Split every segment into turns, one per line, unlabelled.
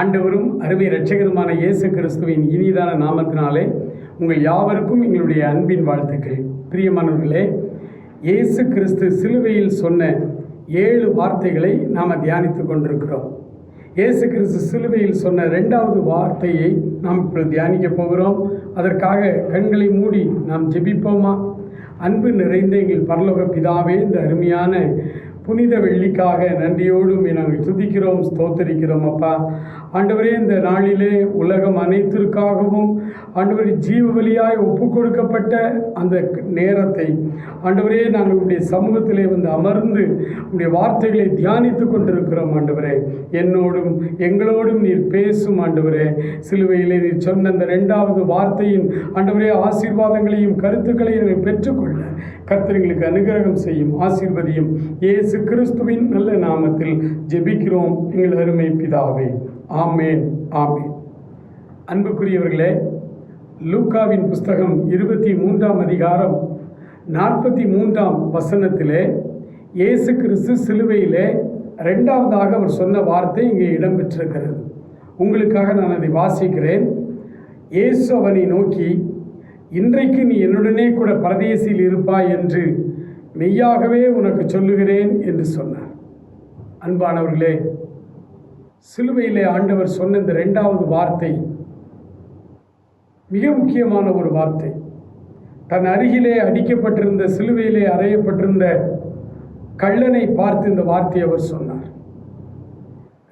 ஆண்டவரும் அருமை இரட்சகருமான இயேசு கிறிஸ்துவின் இனிதான நாமத்தினாலே உங்கள் யாவருக்கும் எங்களுடைய அன்பின் வாழ்த்துக்கள். பிரியமானவர்களே இயேசு கிறிஸ்து சிலுவையில் சொன்ன ஏழு வார்த்தைகளை நாம் தியானித்து கொண்டிருக்கிறோம். இயேசு கிறிஸ்து சிலுவையில் சொன்ன ரெண்டாவது வார்த்தையை நாம் இப்பொழுது தியானிக்க போகிறோம். அதற்காக கண்களை மூடி நாம் ஜெபிப்போமா? அன்பு நிறைந்த எங்கள் பரலோக பிதாவே இந்த அருமையான புனித வெள்ளிக்காக நன்றியோடும் நாங்கள் துதிக்கிறோம் ஸ்தோத்தரிக்கிறோம் அப்பா. ஆண்டவரே இந்த நாளிலே உலகம் அனைத்திற்காகவும் ஆண்டவரே ஜீவ வழியாய் ஒப்பு கொடுக்கப்பட்ட அந்த நேரத்தை ஆண்டவரே நாங்கள் உடைய சமூகத்திலே வந்து அமர்ந்து உடைய வார்த்தைகளை தியானித்து கொண்டிருக்கிறோம் ஆண்டவரே. என்னோடும் எங்களோடும் நீர் பேசும் ஆண்டவரே. சிலுவையிலே நீர் சொன்ன அந்த ரெண்டாவது வார்த்தையின் ஆண்டவரே ஆசீர்வாதங்களையும் கருத்துக்களையும் நாங்கள் பெற்றுக்கொள்ள கர்த்தர்களுக்கு அனுகிரகம் செய்யும் ஆசீர்வதியும். இயேசு கிறிஸ்துவின் நல்ல நாமத்தில் ஜெபிக்கிறோம். எங்கள் அருமை பிதாவே. ஆமேன் ஆமேன். அன்புக்குரியவர்களே லூக்காவின் புஸ்தகம் இருபத்தி மூன்றாம் அதிகாரம் நாற்பத்தி மூன்றாம் வசனத்திலே இயேசு கிறிஸ்து சிலுவையிலே ரெண்டாவதாக அவர் சொன்ன வார்த்தை இங்கே இடம்பெற்றிருக்கிறது. உங்களுக்காக நான் அதை வாசிக்கிறேன். இயேசு அவனை நோக்கி இன்றைக்கு நீ என்னுடனே கூட பரதேசியில் இருப்பாய் என்று மெய்யாகவே உனக்கு சொல்லுகிறேன் என்று சொன்னார். அன்பானவர்களே சிலுவையிலே ஆண்டவர் சொன்ன இந்த ரெண்டாவது வார்த்தை மிக முக்கியமான ஒரு வார்த்தை. தன் அருகிலே அடிக்கப்பட்டிருந்த சிலுவையிலே அறையப்பட்டிருந்த கள்ளனை பார்த்து இந்த வார்த்தையை அவர் சொன்னார்.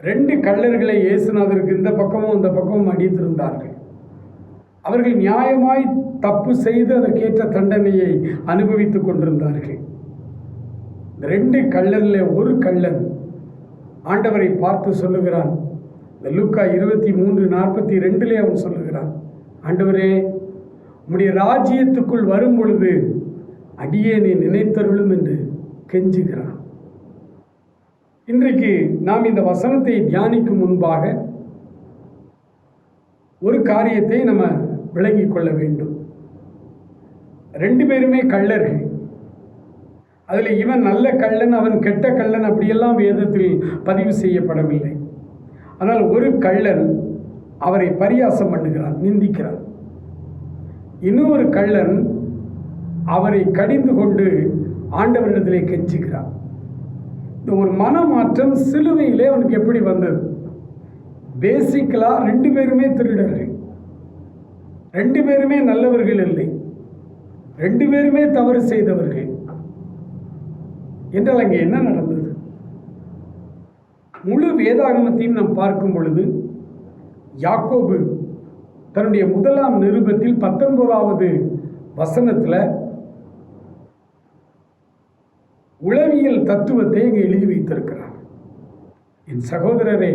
ரெண்டு கள்ளர்களை இயேசுநாதருக்கு இந்த பக்கமும் அந்த பக்கமும் அடித்திருந்தார்கள். அவர்கள் நியாயமாய் தப்பு செய்து அதற்கேற்ற தண்டனையை அனுபவித்துக் கொண்டிருந்தார்கள். இந்த ரெண்டு கள்ளரில் ஒரு கள்ளன் ஆண்டவரை பார்த்து சொல்லுகிறான். இந்த லுக்கா இருபத்தி மூன்று நாற்பத்தி ரெண்டுலே அவன் சொல்லுகிறான். ஆண்டவரே உம்முடைய ராஜ்யத்துக்குள் வரும் பொழுது அடியேனை நினைத்தருளும் என்று கெஞ்சுகிறான். இன்றைக்கு நாம் இந்த வசனத்தை தியானிக்கும் முன்பாக ஒரு காரியத்தை நம்ம விளங்கிக் கொள்ள வேண்டும். ரெண்டு பேருமே கள்ளர்கள். அதில் இவன் நல்ல கள்ளன் அவன் கெட்ட கள்ளன் அப்படியெல்லாம் வேதத்தில் பதிவு செய்யப்படவில்லை. ஆனால் ஒரு கள்ளன் அவரை பரியாசம் பண்ணுகிறான் நிந்திக்கிறான். இன்னொரு கள்ளன் அவரை கடிந்து கொண்டு ஆண்டவரிடத்திலே கெஞ்சுகிறான். இந்த ஒரு மனமாற்றம் சிலுவையிலே அவனுக்கு எப்படி வந்தது? பேசிக்கலாக ரெண்டு பேருமே திருடர்கள். ரெண்டு பேருமே நல்லவர்கள் இல்லை. ரெண்டு பேருமே தவறு செய்தவர்கள். என்றால் அங்கே என்ன நடந்தது? முழு வேதாகமத்தையும் நாம் பார்க்கும் பொழுது யாக்கோபு தன்னுடைய முதலாம் நிருபத்தில் பத்தொன்பதாவது வசனத்தில் உளவியல் தத்துவத்தை இங்கே எழுதி வைத்திருக்கிறார். என் சகோதரரே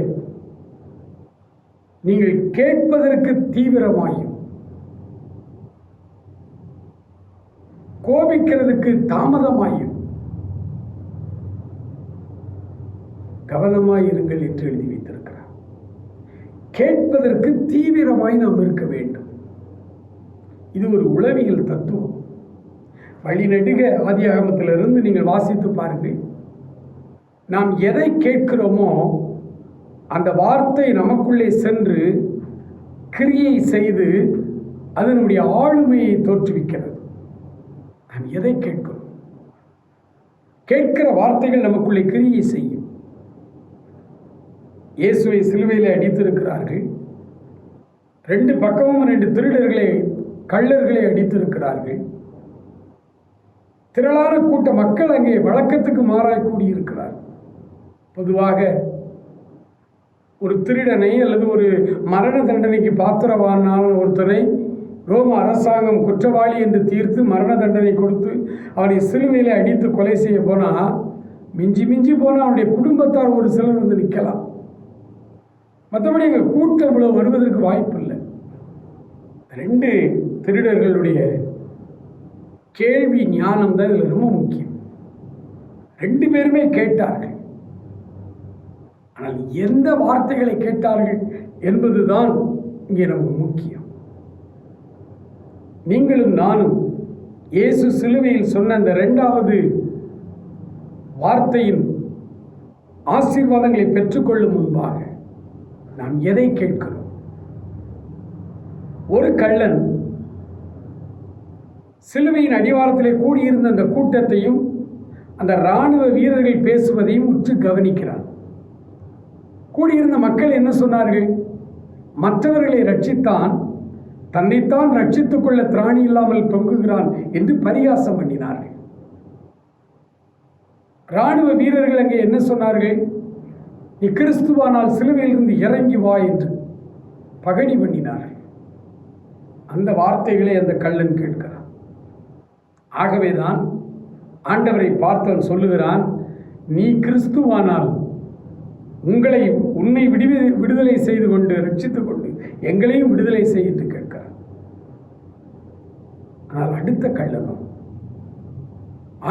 நீங்கள் கேட்பதற்கு தீவிரமாயும் கோபிக்கிறதுக்கு தாமதமாயும் கவனமாயிருங்கள் என்று எழுதி வைத்திருக்கிறார். கேட்பதற்கு தீவிரமாய் நாம் இருக்க வேண்டும். இது ஒரு உளவியல் தத்துவம். வழிநெடுக ஆதியாகமத்திலிருந்து நீங்கள் வாசித்து பாருங்கள். நாம் எதை கேட்கிறோமோ அந்த வார்த்தை நமக்குள்ளே சென்று கிரியை செய்து அது நம்முடைய ஆளுமையை தோற்றுவிக்கிறது. நாம் எதை கேட்கிறோம்? கேட்கிற வார்த்தைகள் நமக்குள்ளே கிரியை செய்யும். இயேசுவை சிலுவையில் அடித்திருக்கிறார்கள். ரெண்டு பக்கமும் ரெண்டு திருடர்களை கள்ளர்களை அடித்திருக்கிறார்கள். திரளான கூட்ட மக்கள் அங்கே வழக்கத்துக்கு மாறாய் கூடியிருக்கிறார். பொதுவாக ஒரு திருடனை அல்லது ஒரு மரண தண்டனைக்கு பாத்திரவானான ஒருத்தனை ரோம அரசாங்கம் குற்றவாளி என்று தீர்த்து மரண தண்டனை கொடுத்து அவனை சிலுவையில் அடித்து கொலை செய்ய போனால் மிஞ்சி மிஞ்சி போனால் அவனுடைய குடும்பத்தார் ஒரு சிலர் வந்து நிற்கலாம். மற்றபடி எங்கள் கூட்டம் இவ்வளோ வருவதற்கு வாய்ப்பு இல்லை ரெண்டு திருடர்களுடைய கேள்வி ஞானம் தான் இதில் ரொம்ப முக்கியம். ரெண்டு பேருமே கேட்டார்கள். ஆனால் எந்த வார்த்தைகளை கேட்டார்கள் என்பதுதான் இங்கே நமக்கு முக்கியம். நீங்களும் நானும் இயேசு சிலுவையில் சொன்ன அந்த ரெண்டாவது வார்த்தையின் ஆசீர்வாதங்களை பெற்றுக்கொள்ளும் முன்பாக நாம் எதை கேட்கிறோம்? ஒரு கள்ளன் சிலுவையின் அடிவாரத்திலே கூடியிருந்த அந்த கூட்டத்தையும் அந்த இராணுவ வீரர்கள் பேசுவதையும் உற்று கவனிக்கிறான். கூடியிருந்த மக்கள் என்ன சொன்னார்கள்? மற்றவர்களை ரட்சித்தான் தன்னைத்தான் ரட்சித்துக் கொள்ள திராணி இல்லாமல் தொங்குகிறான் என்று பரிகாசம் பண்ணினார்கள். இராணுவ வீரர்கள் அங்கே என்ன சொன்னார்கள்? நீ கிறிஸ்துவானால் சிலுவையிலிருந்து இறங்கி வா என்று பகடி பண்ணினார்கள் அந்த வார்த்தைகளை அந்த கள்ளன் கேட்கிறான். ஆகவேதான் ஆண்டவரை பார்த்தவன் சொல்லுகிறான் நீ கிறிஸ்துவானால் உங்களை உன்னை விடுவி விடுதலை செய்து கொண்டு ரட்சித்துக் கொண்டு எங்களையும் விடுதலை செய்ய என்று கேட்கிறான். ஆனால் அடுத்த கள்ளனும்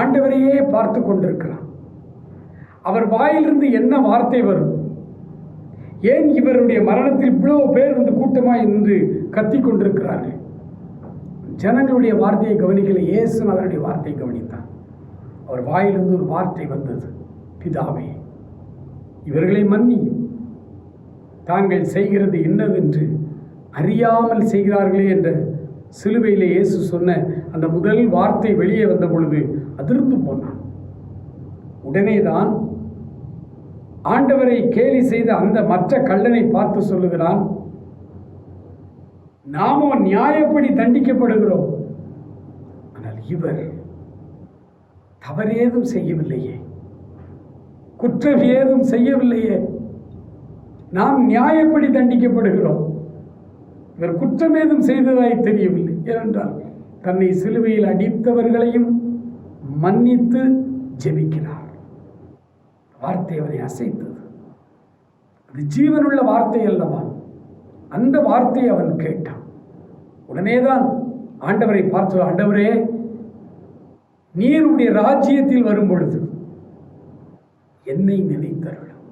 ஆண்டவரையே பார்த்து கொண்டிருக்கிறான். அவர் வாயிலிருந்து என்ன வார்த்தை வரும்? ஏன் இவருடைய மரணத்தில் இவ்வளவு பேர் வந்து கூட்டமாக நின்று கத்தி கொண்டிருக்கிறார்கள்? ஜனங்களுடைய வார்த்தையை கவனிக்கல. இயேசுநாதனுடைய வார்த்தையை கவனித்தான். அவர் வாயிலிருந்து ஒரு வார்த்தை வந்தது. பிதாவே இவர்களை மன்னி தாங்கள் செய்கிறது என்னவென்று அறியாமல் செய்கிறார்களே என்ற சிலுவையில் இயேசு சொன்ன அந்த முதல் வார்த்தை வெளியே வந்த பொழுது அதிர்ந்து போனான். உடனேதான் ஆண்டவரை கேலி செய்த அந்த மற்ற கள்ளனை பார்த்து சொல்லுகிறான் நாமோ நியாயப்படி தண்டிக்கப்படுகிறோம். ஆனால் இவர் தவறேதும் செய்யவில்லையே. குற்றம் ஏதும் செய்யவில்லையே. நாம் நியாயப்படி தண்டிக்கப்படுகிறோம். இவர் குற்றம் ஏதும் செய்ததாய் தெரியவில்லை. ஏனென்றால் தன்னை சிலுவையில் அடித்தவர்களையும் மன்னித்து ஜெபிக்கிறார். வார்த்தை அவரை அசைத்தது. அது ஜீவனுள்ள வார்த்தை அல்லவா? அந்த வார்த்தையை அவன் கேட்டான். உடனேதான் ஆண்டவரை பார்த்து ஆண்டவரே நீருடைய ராஜ்யத்தில் வரும் பொழுது என்னை நினைத்தருளும்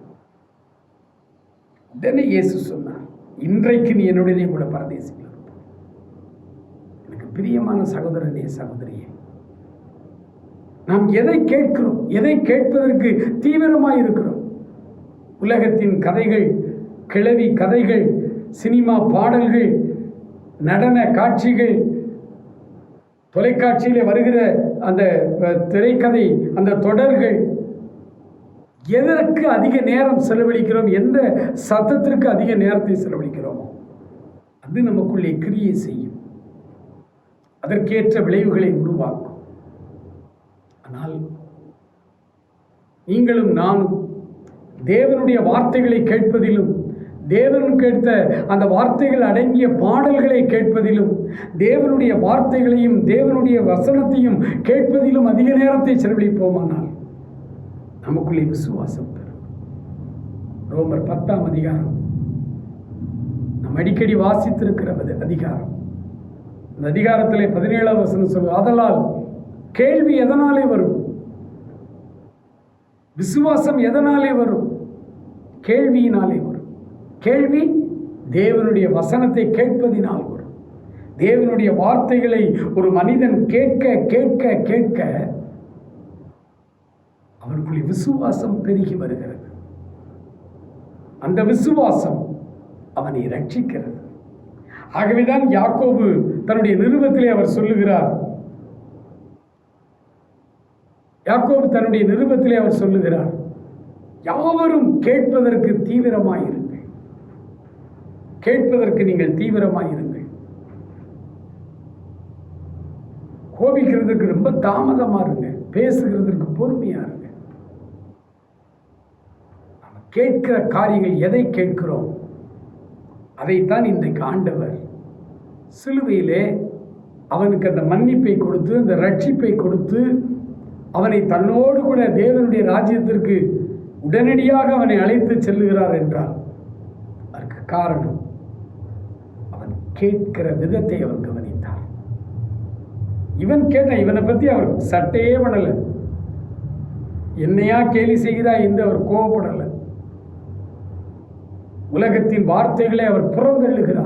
உடனே இயேசு சொன்னார் இன்றைக்கு நீ என்னுடனே கூட பரதேசிகள் எனக்கு பிரியமான சகோதரனே சகோதரியே நாம் எதை கேட்கிறோம்? எதை கேட்பதற்கு தீவிரமாக இருக்கிறோம்? உலகத்தின் கதைகள் கிளவி கதைகள் சினிமா பாடல்கள் நடன காட்சிகள் தொலைக்காட்சியில் வருகிற அந்த திரைக்கதை அந்த தொடர்கள் எதற்கு அதிக நேரம் செலவழிக்கிறோம்? எந்த சத்தத்திற்கு அதிக நேரத்தை செலவழிக்கிறோமோ? அது நமக்குள்ளே கிரியை செய்யும். அதற்கேற்ற விளைவுகளை உருவாக்கும். ஆனால் நீங்களும் நானும் தேவனுடைய வார்த்தைகளை கேட்பதிலும் தேவன் கேட்ட அந்த வார்த்தைகள் அடங்கிய பாடல்களை கேட்பதிலும் தேவனுடைய வார்த்தைகளையும் தேவனுடைய வசனத்தையும் கேட்பதிலும் அதிக நேரத்தை செலவழிப்போமானால் நமக்குள்ளே விசுவாசம் பெறும். ரோமர் பத்தாம் அதிகாரம். நாம் அடிக்கடி வாசித்திருக்கிற அதிகாரம். அந்த அதிகாரத்திலே பதினேழாம் வசனம் சொல்லு ஆதலால் கேள்வி எதனாலே வரும்? விசுவாசம் எதனாலே வரும்? கேள்வியினாலே வரும். கேள்வி தேவனுடைய வசனத்தை கேட்பதினால் வரும். தேவனுடைய வார்த்தைகளை ஒரு மனிதன் கேட்க கேட்க கேட்க அவனுக்குள்ளே விசுவாசம் பெருகி வருகிறது. அந்த விசுவாசம் அவனை ரட்சிக்கிறது ஆகவேதான் யாக்கோபு தன்னுடைய நிருபத்திலே அவர் சொல்லுகிறார் யாக்கோபு தன்னுடைய நிருபத்திலே அவர் சொல்லுகிறார் யாவரும் கேட்பதற்கு தீவிரமாயிருங்கள். கேட்பதற்கு நீங்கள் தீவிரமாயிருங்கள். கோபிக்கிறதுக்கு ரொம்ப தாமதமாக இருங்க பேசுகிறதுக்கு பொறுமையாக இருங்க. நம்ம கேட்கிற காரியங்கள் எதை கேட்கிறோம்? அதைத்தான் இன்றைக்கு ஆண்டவர் சிலுவையிலே அவனுக்கு அந்த மன்னிப்பை கொடுத்து அந்த ரட்சிப்பை கொடுத்து அவனை தன்னோடு கூட தேவனுடைய ராஜ்யத்திற்கு உடனடியாக அவனை அழைத்து செல்லுகிறார் என்றார். அதற்கு காரணம் அவன் கேட்கிற விதத்தை அவர் கவனித்தார். இவன் கேட்ட இவனை பற்றி அவர் சட்டையே பண்ணலை. என்னையா கேலி செய்கிறாய் என்று அவர் கோவப்படலை. உலகத்தின் வார்த்தைகளை அவர் புறந்தள்ளுகிறார்.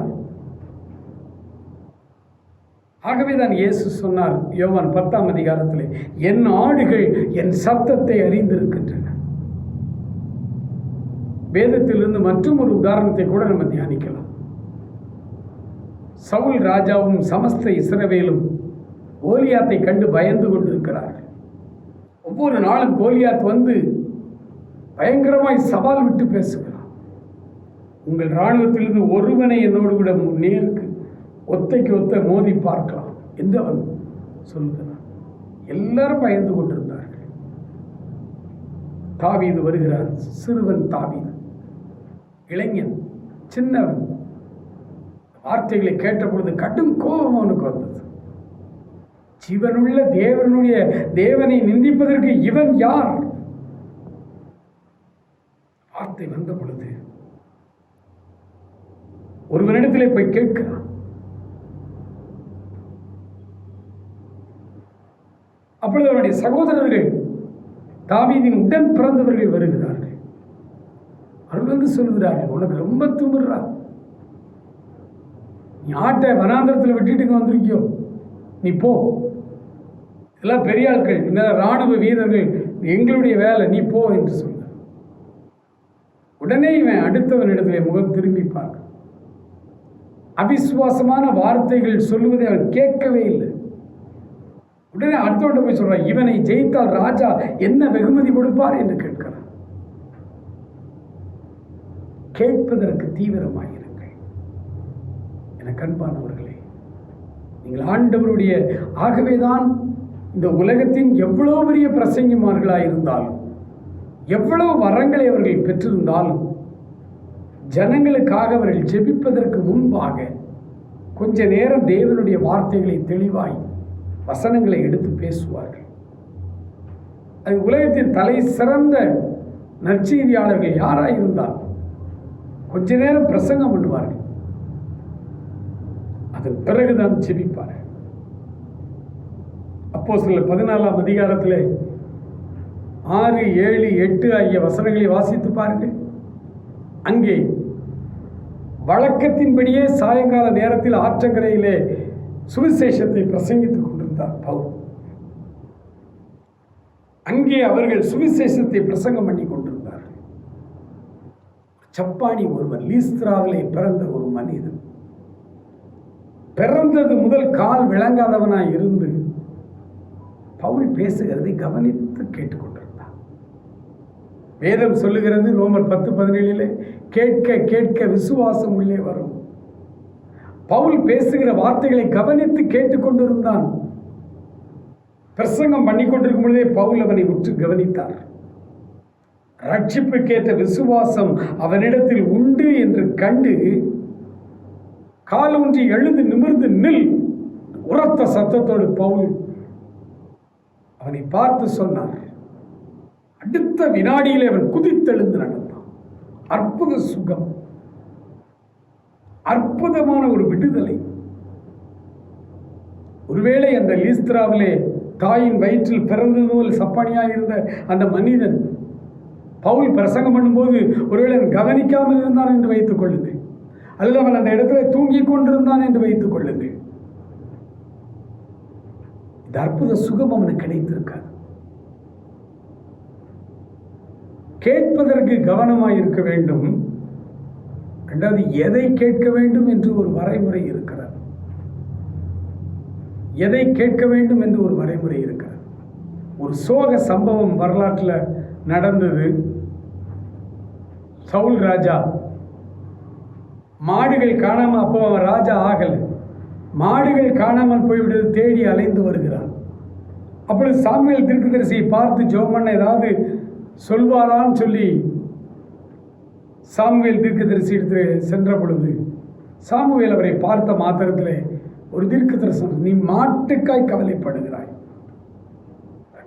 ஆகவே தான் இயேசு சொன்னார் யோவான் பத்தாம் அதிகாரத்தில் என் ஆடுகள் என் சத்தத்தை அறிந்திருக்கின்றன. வேதத்திலிருந்து மற்றும் ஒரு உதாரணத்தை கூட நம்ம தியானிக்கலாம். சவுல் ராஜாவும் சமஸ்த இஸ்ரவேலும் கோலியாத்தை கண்டு பயந்து கொண்டிருக்கிறார்கள். ஒவ்வொரு நாளும் கோலியாத் வந்து பயங்கரமாய் சவால் விட்டு பேசுகிறான். உங்கள் இராணுவத்திலிருந்து ஒருவனை என்னோடு விட நேருக்கு ஒத்தைக்கு ஒத்த மோதி பார்க்கலாம். என்று அவன் சொல்லுகிறான் எல்லாரும் பயந்து கொண்டிருந்தார்கள். தாவீது வருகிறார். சிறுவன் தாவீது. இளைஞன் சின்னவன். வார்த்தைகளை கேட்ட பொழுது கடும் கோபம் அவனுக்கு வந்தது. ஜீவனுள்ள தேவனுடைய தேவனை நிந்திப்பதற்கு இவன் யார்? வார்த்தை வந்த பொழுது ஒருவனிடத்திலே போய் கேட்கிறான். அப்பொழுது அவனுடைய சகோதரர்கள் தாவீதின் உடன் பிறந்தவர்கள் வருகிறார்கள். அவர்கள் வந்து சொல்கிறார்கள் உனக்கு ரொம்ப திமிர்றா நீ ஆட்டை வனாந்திரத்தில் விட்டுட்டு வந்திருக்கியோ? நீ போ. இதெல்லாம் பெரிய ஆட்கள் இந்த ராணுவ வீரர்கள் எங்களுடைய வேலை நீ போ என்று சொன்னார் உடனே இவன் அடுத்தவனிடத்திலே முகம் திரும்பி பார்க்க அவிசுவாசமான வார்த்தைகள் சொல்லுவதை அவன் கேட்கவே இல்லை. உடனே அடுத்தவன் போய் சொல்கிறான் இவனை ஜெயித்தால் ராஜா என்ன வெகுமதி கொடுப்பார்? என்று கேட்கிறான். கேட்பதற்கு தீவிரமாயிருங்கள் என கண்பானவர்களே நீங்கள் ஆண்டவருடைய ஆகவேதான் இந்த உலகத்தின் எவ்வளோ பெரிய பிரசங்கிமார்களாக இருந்தாலும் எவ்வளோ வரங்களை அவர்கள் பெற்றிருந்தாலும் ஜனங்களுக்காக அவர்கள் ஜெபிப்பதற்கு முன்பாக கொஞ்ச நேரம் தேவனுடைய வார்த்தைகளை தெளிவாய் வசனங்களை எடுத்து பேசுவார்கள். அது உலகத்தின் தலை சிறந்த நற்செய்தியாளர்கள் யாராக இருந்தால் கொஞ்ச நேரம் பிரசங்கம் பண்ணுவார்கள். அதன் பிறகுதான் ஜெபிப்பார்கள். அப்போ சில பதினாலாம் அதிகாரத்தில் ஆறு ஏழு எட்டு ஆகிய வசனங்களை வாசித்து பாருங்கள். அங்கே வழக்கத்தின்படியே சாயங்கால நேரத்தில் ஆற்றங்கரையிலே சுவிசேஷத்தை பிரசங்கித்துக் கொடுத்தார் பவுல். அங்கே அவர்கள் சுவிசேஷத்தை பிரசங்கம் பண்ணி கொண்டிருந்தார்கள் சப்பானி ஒருவன் லீஸ்திராவிலே பிறந்த ஒரு மனிதன். பிறந்தது முதல் கால் விளங்காதவனாய் இருந்து பவுல் பேசுகிறதை கவனித்து கேட்டுக்கொண்டிருந்தான். வேதம் சொல்லுகிறது ரோமர் பத்து பதினேழிலே கேட்க கேட்க விசுவாசம் உள்ளே வரும். பவுல் பேசுகிற வார்த்தைகளை கவனித்து கேட்டுக்கொண்டிருந்தான். பிரசங்கம் பண்ணி கொண்டிருக்கும் பொழுதே பவுல் அவனை உற்று கவனித்தார். ரட்சிப்புக்கேற்ற விசுவாசம் அவனிடத்தில் உண்டு என்று கண்டு காலூன்றி எழுந்து நிமிர்ந்து நில் உரத்த சத்தத்தோடு பவுல் அவனை பார்த்து சொன்னார். அடுத்த வினாடியிலே அவன் குதித்தெழுந்து நடந்தான். அற்புத சுகம் அற்புதமான ஒரு விடுதலை. ஒருவேளை அந்த லீஸ்திராவிலே தாயின் வயிற்றில் பிறந்தது போல் சப்பானியாக இருந்த அந்த மனிதன் பவுல் பிரசங்கம் பண்ணும்போது ஒருவேளை கவனிக்காமல் இருந்தான் என்று வைத்துக் கொள்ளுங்கள். அல்லது அவன் அந்த இடத்துல தூங்கிக் கொண்டிருந்தான் என்று வைத்துக் கொள்ளுங்கள். இந்த அற்புத சுகம் அவனுக்கு கிடைத்திருக்காது. கேட்பதற்கு கவனமாக இருக்க வேண்டும். ரெண்டாவது எதை கேட்க வேண்டும் என்று ஒரு வரைமுறை இருக்கிறது. எதை கேட்க வேண்டும் என்று ஒரு வரைமுறை இருக்கிறது. ஒரு சோக சம்பவம் வரலாற்றில் நடந்தது. சவுல் ராஜா மாடுகள் காணாமல் அப்போ அவன் ராஜா ஆகலை. மாடுகள் காணாமல் போய்விடுது தேடி அலைந்து வருகிறான். அப்பொழுது சாமுவேல் திருக்குதரிசியை பார்த்து ஜோமன் ஏதாவது சொல்வாரான்னு சொல்லி சாமுவேல் தீர்க்கதரிசி எடுத்து சென்ற பொழுது சாமுவேல் அவரை பார்த்த மாத்திரத்தில் ஒரு தீர்க்கதரிசனம். நீ மாட்டுக்காய் கவலைப்படுகிறாய்.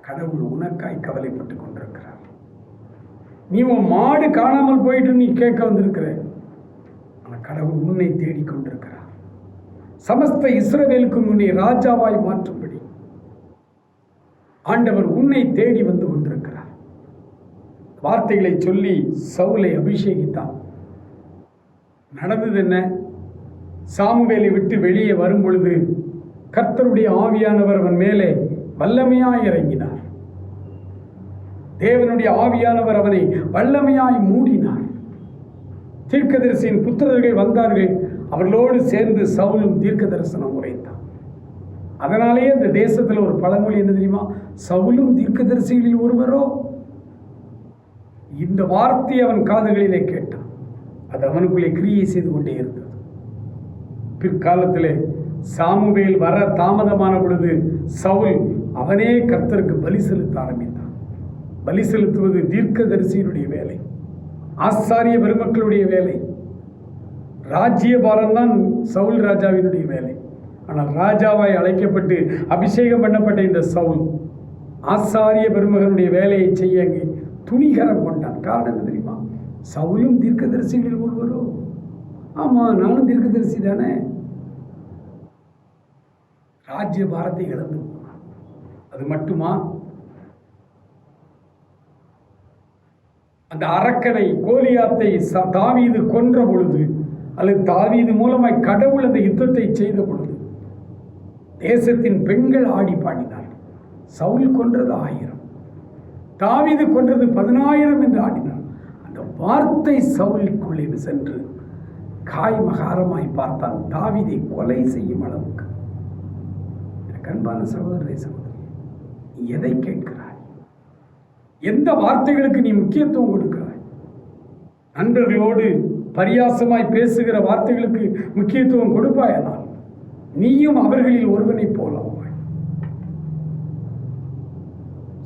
கடவுள் உனக்காய் கவலைப்பட்டு கொண்டிருக்கிறார். நீ உன் மாடு காணாமல் போயிட்டு நீ கேட்க வந்திருக்கிற. ஆனால் கடவுள் உன்னை தேடிக் கொண்டிருக்கிறார். சமஸ்த இஸ்ரவேலுக்கு முன்னே ராஜாவாய் மாற்றும்படி. ஆண்டவர் உன்னை தேடி வந்து கொண்டிருக்கிறார். வார்த்தைகளை சொல்லி சவுலை அபிஷேகித்தான். நடந்தது என்ன? சாமுவேலை விட்டு வெளியே வரும்பொழுது கர்த்தருடைய ஆவியானவர் அவன் மேலே வல்லமையாய் இறங்கினார். தேவனுடைய ஆவியானவர் அவனை வல்லமையாய் மூடினார். தீர்க்கதரிசியின் புத்திரர்கள் வந்தார்கள். அவர்களோடு சேர்ந்து சவுலும் தீர்க்க தரிசனம் உரைத்தான். அதனாலேயே இந்த தேசத்தில் ஒரு பழமொழி என்ன தெரியுமா? சவுலும் தீர்க்கதரிசிகளில் ஒருவரோ? இந்த வார்த்தையை அவன் காதுகளிலே கேட்டான். அது அவனுக்குள்ளே கிரியை செய்து கொண்டே இருந்தது. பிற்காலத்திலே சாமுவேல் வர தாமதமான பொழுது சவுல் அவனே கர்த்தருக்கு பலி செலுத்த ஆரம்பித்தான். பலி செலுத்துவது தீர்க்கதரிசியினுடைய வேலை ஆசாரிய பெருமக்களுடைய வேலை ராஜ்யபாரம் தான் சவுல் ராஜாவினுடைய வேலை. ஆனால் ராஜாவாய் அழைக்கப்பட்டு அபிஷேகம் பண்ணப்பட்ட இந்த சவுல் ஆசாரிய பெருமகனுடைய வேலையை செய்ய அங்கே துணிகரம் கொண்டான். காரணம் என்ன தெரியுமா? சவுலும் தீர்க்கதரிசிகளில் ஒருவரோ? ஆமாம் நானும் தீர்க்கதரிசி தானே? ராஜ்ய பாரத்தை இழந்து போனான். அது மட்டுமா? அந்த அரக்கனை கோலியாத்தை ச- தாவீது கொன்ற பொழுது அல்லது தாவீது மூலமாய் கடவுள் அந்த யுத்தத்தை செய்த பொழுது தேசத்தின் பெண்கள் ஆடி பாடினார்கள் சவுல் கொன்றது ஆயிரம். தாவீது கொன்றது பதினாயிரம் என்று ஆடினார். அந்த வார்த்தை சவுலுக்குள்ளே சென்று காய் மகாரமாய் பார்த்தான். தாவீதை கொலை செய்யும் அளவுக்கு. அன்பான சகோதரனை சகோதரி எதை கேட்கிறாய்? எந்த வார்த்தைகளுக்கு நீ முக்கியத்துவம் கொடுக்கிறாய்? நண்பர்களோடு பரியாசமாய் பேசுகிற வார்த்தைகளுக்கு முக்கியத்துவம் கொடுப்பாயானால் நீயும் அவர்களில் ஒருவனை போலாவாய்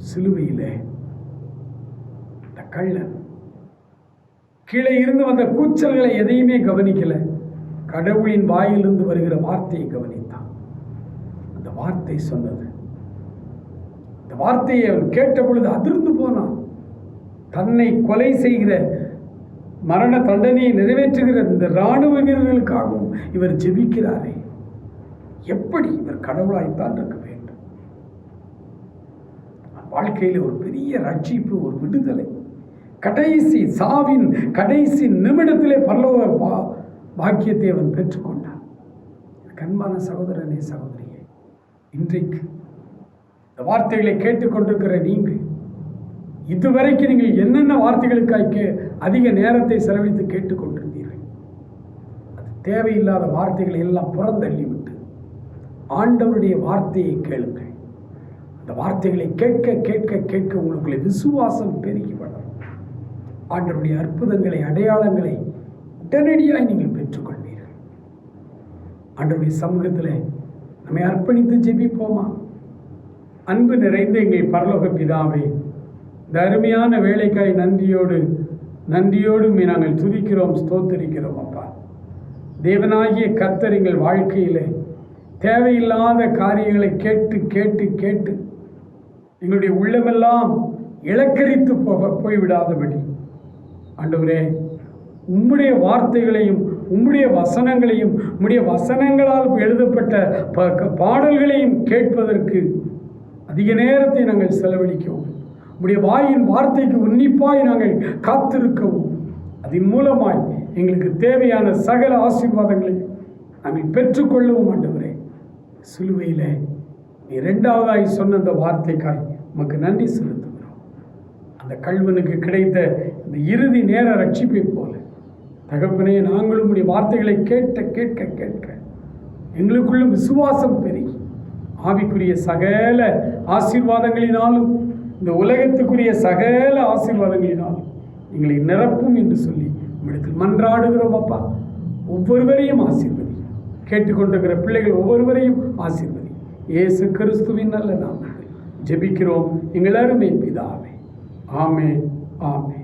சிலுவையிலே இந்த கள்ளன் கீழே இருந்து வந்த கூச்சல்களை எதையுமே கவனிக்கல. கடவுளின் வாயிலிருந்து வருகிற வார்த்தையை கவனித்து வார்த்தை சொன்னது. இந்த வார்த்தையை அவன் கேட்ட பொழுது அதிர்ந்து போனான். தன்னை கொலை செய்கிற மரண தண்டனையை நிறைவேற்றுகிற இந்த இராணுவ வீரர்களுக்காகவும் இவர் ஜெபிக்கிறாரே. எப்படி இவர் கடவுளாய்த்தான் இருக்க வேண்டும்? வாழ்க்கையில் ஒரு பெரிய ரட்சிப்பு ஒரு விடுதலை. கடைசி சாவின் கடைசி நிமிடத்திலே பல்லவ பா பாக்கியத்தை அவன் பெற்றுக்கொண்டான். கண்பான சகோதரனே சகோதரி இன்றைக்கு இந்த வார்த்தைகளை கேட்டுக்கொண்டிருக்கிற நீங்கள் இதுவரைக்கும் நீங்கள் என்னென்ன வார்த்தைகளுக்காக அதிக நேரத்தை செலவழித்து கேட்டுக்கொண்டிருந்தீர்கள்? அது தேவையில்லாத வார்த்தைகளை எல்லாம் புறந்தள்ளிவிட்டு ஆண்டவருடைய வார்த்தையை கேளுங்கள். அந்த வார்த்தைகளை கேட்க கேட்க கேட்க உங்களுக்குள்ளே விசுவாசம் பெருகி வளரும். ஆண்டவருடைய அற்புதங்களை அடையாளங்களை உடனடியாக நீங்கள் பெற்றுக்கொள்வீர்கள். ஆண்டவருடைய சமூகத்தில் நம்மை அர்ப்பணித்து ஜெபிப்போமா? அன்பு நிறைந்த எங்கள் பரலோக பிதாவே இந்த அருமையான வேலைக்காய் நன்றியோடு நன்றியோடும் நாங்கள் துதிக்கிறோம் ஸ்தோத்தரிக்கிறோம் அப்பா. தேவனாகிய கர்த்தர் எங்கள் வாழ்க்கையிலே தேவையில்லாத காரியங்களை கேட்டு கேட்டு கேட்டு எங்களுடைய உள்ளமெல்லாம் இலக்கரித்து போக போய்விடாதபடி. ஆண்டவரே உம்முடைய வார்த்தைகளையும் உம்முடைய வசனங்களையும் உம்முடைய வசனங்களால் எழுதப்பட்ட ப- க- பாடல்களையும் கேட்பதற்கு அதிக நேரத்தை நாங்கள் செலவழிக்கவும். உம்முடைய வாயின் வார்த்தைக்கு உன்னிப்பாய் நாங்கள் காத்திருக்கவும். அதன் மூலமாய் எங்களுக்கு தேவையான சகல ஆசீர்வாதங்களையும் நாங்கள் பெற்றுக்கொள்ளவும் ஆண்டவரே. சிலுவையில் நீ இரண்டாவதாய் சொன்ன அந்த வார்த்தைக்காய் உமக்கு நன்றி செலுத்துகிறோம். அந்த கல்வனுக்கு கிடைத்த இந்த இறுதி நேர ரட்சிப்பை போல தகப்பனே நாங்களும் உடைய வார்த்தைகளை கேட்க கேட்க கேட்க எங்களுக்குள்ளும் விசுவாசம் பெருகி ஆவிக்குரிய சகல ஆசீர்வாதங்களினாலும் இந்த உலகத்துக்குரிய சகல ஆசீர்வாதங்களினாலும் எங்களை நிரப்பும் என்று சொல்லி உம்மிடத்தில் மன்றாடுகிறோம் அப்பா. ஒவ்வொருவரையும் ஆசீர்வதி. கேட்டுக்கொண்டிருக்கிற பிள்ளைகள் ஒவ்வொருவரையும் ஆசீர்வதி. இயேசு கிறிஸ்துவின் நல்ல நாம் ஜெபிக்கிறோம். எங்கள் அருமை பிதாவே. ஆமே ஆமே